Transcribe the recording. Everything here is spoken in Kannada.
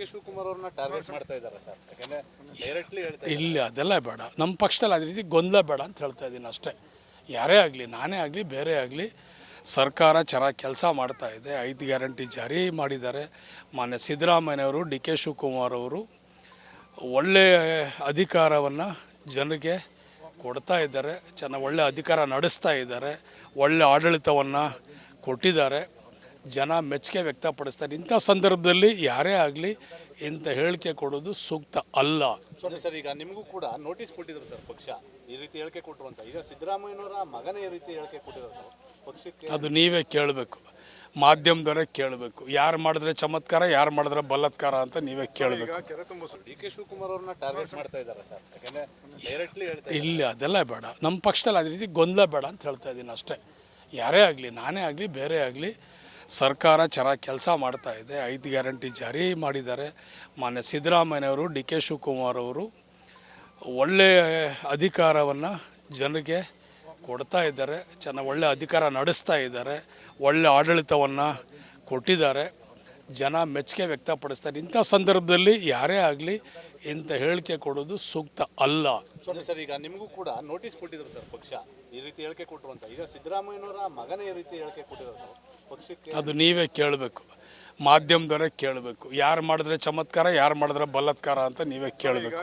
ಕೆ ಶಿವಕುಮಾರ್ ಅವ್ರನ್ನ ಟಾರ್ಗೆಟ್ ಮಾಡ್ತಾ ಇದ್ದಾರೆ ಸರ್. ಯಾಕಂದ್ರೆ ಡೈರೆಕ್ಟ್ಲಿ ಹೇಳ್ತಾ ಇಲ್ಲ, ಅದೆಲ್ಲ ಬೇಡ. ನಮ್ಮ ಪಕ್ಷದಲ್ಲಿ ಅದೇ ರೀತಿ ಗೊಂದಲ ಬೇಡ ಅಂತ ಹೇಳ್ತಾ ಇದ್ದೀನಿ ಅಷ್ಟೇ. ಯಾರೇ ಆಗಲಿ, ನಾನೇ ಆಗಲಿ, ಬೇರೆ ಆಗಲಿ, ಸರ್ಕಾರ ಚೆನ್ನಾಗಿ ಕೆಲಸ ಮಾಡ್ತಾ ಇದೆ. ಐದು ಗ್ಯಾರಂಟಿ ಜಾರಿ ಮಾಡಿದ್ದಾರೆ. ಮಾನ್ಯ ಸಿದ್ದರಾಮಯ್ಯನವರು, ಡಿ ಕೆ ಶಿವಕುಮಾರ್ ಅವರು ಒಳ್ಳೆಯ ಅಧಿಕಾರವನ್ನು ಜನರಿಗೆ ಕೊಡ್ತಾ ಇದ್ದಾರೆ. ಚೆನ್ನ ಒಳ್ಳೆ ಅಧಿಕಾರ ನಡೆಸ್ತಾ ಇದ್ದಾರೆ. ಒಳ್ಳೆ ಆಡಳಿತವನ್ನು ಕೊಟ್ಟಿದ್ದಾರೆ. ಜನ ಮೆಚ್ಚುಗೆ ವ್ಯಕ್ತಪಡಿಸ್ತಾರೆ. ಇಂಥ ಸಂದರ್ಭದಲ್ಲಿ ಯಾರೇ ಆಗಲಿ ಇಂಥ ಹೇಳಿಕೆ ಕೊಡೋದು ಸೂಕ್ತ ಅಲ್ಲ. ಸೊ ಸರ್ ಈಗ ನಿಮಗೂ ಕೂಡ ನೋಟಿಸ್ ಕೊಟ್ಟಿದ್ರು ಸರ್ ಪಕ್ಷ. ಈ ರೀತಿ ಹೇಳಿಕೆ ಕೊಟ್ಟರು ಅಂತ ಈಗ ಸಿದ್ದರಾಮಯ್ಯನವರ ಮಗನೇ ಈ ರೀತಿ ಹೇಳಿಕೆ ಕೊಟ್ಟಿರೋದು ಪಕ್ಷಕ್ಕೆ ಅದು ನೀವೇ ಕೇಳಬೇಕು. ಮಾಧ್ಯಮದವರೇ ಕೇಳಬೇಕು. ಯಾರು ಮಾಡಿದ್ರೆ ಚಮತ್ಕಾರ ಯಾರು ಮಾಡಿದ್ರೆ ಬಲತ್ಕಾರ ಅಂತ ನೀವೇ ಕೇಳಬೇಕು. ಡಿ ಕೆ ಶಿವಕುಮಾರ್ ಅವ್ರನ್ನ ಟಾರ್ಗೆಟ್ ಮಾಡ್ತಾ ಇದ್ದಾರೆ ಸರ್. ಯಾಕಂದ್ರೆ ಡೈರೆಕ್ಟ್ಲಿ ಹೇಳ್ತಾ ಇಲ್ಲ ಅದೆಲ್ಲ ಬೇಡ. ನಮ್ಮ ಪಕ್ಷದಲ್ಲಿ ಅದೇ ರೀತಿ ಗೊಂದಲ ಬೇಡ ಅಂತ ಹೇಳ್ತಾ ಇದ್ದೀನಿ ಅಷ್ಟೇ. ಯಾರೇ ಆಗಲಿ ನಾನೇ ಆಗಲಿ ಬೇರೆ ಆಗಲಿ ಸರ್ಕಾರ ಚೆನ್ನಾಗಿ ಕೆಲಸ ಮಾಡ್ತಾ ಇದೆ. ಐದು ಗ್ಯಾರಂಟಿ ಜಾರಿ ಮಾಡಿದ್ದಾರೆ. ಮಾನ್ಯ ಸಿದ್ದರಾಮಯ್ಯನವರು, ಡಿ ಕೆ ಶಿವಕುಮಾರ್ ಅವರು ಒಳ್ಳೆಯ ಅಧಿಕಾರವನ್ನು ಜನರಿಗೆ ಕೊಡ್ತಾ ಇದ್ದಾರೆ. ಚೆನ್ನಾಗಿ ಒಳ್ಳೆ ಅಧಿಕಾರ ನಡೆಸ್ತಾ ಇದ್ದಾರೆ. ಒಳ್ಳೆ ಆಡಳಿತವನ್ನು ಕೊಟ್ಟಿದ್ದಾರೆ. ಜನ ಮೆಚ್ಚುಗೆ ವ್ಯಕ್ತಪಡಿಸ್ತಾರೆ. ಇಂಥ ಸಂದರ್ಭದಲ್ಲಿ ಯಾರೇ ಆಗಲಿ ಇಂಥ ಹೇಳಿಕೆ ಕೊಡೋದು ಸೂಕ್ತ ಅಲ್ಲ. ಸರ್, ಈಗ ನಿಮಗೂ ಕೂಡ ನೋಟಿಸ್ ಕೊಟ್ಟಿದ್ರು ಸರ್ ಪಕ್ಷ. ಈ ರೀತಿ ಹೇಳಿಕೆ ಕೊಟ್ಟರು ಅಂತ. ಈಗ ಸಿದ್ದರಾಮಯ್ಯನವರ ಮಗನೇ ಈ ರೀತಿ ಹೇಳಿಕೆ ಕೊಟ್ಟಿರೋದು ಅದು ನೀವೇ ಕೇಳಬೇಕು. ಮಾಧ್ಯಮದವರೇ ಕೇಳಬೇಕು. ಯಾರು ಮಾಡಿದ್ರೆ ಚಮತ್ಕಾರ ಯಾರು ಮಾಡಿದ್ರೆ ಬಲತ್ಕಾರ ಅಂತ ನೀವೇ ಕೇಳಬೇಕು.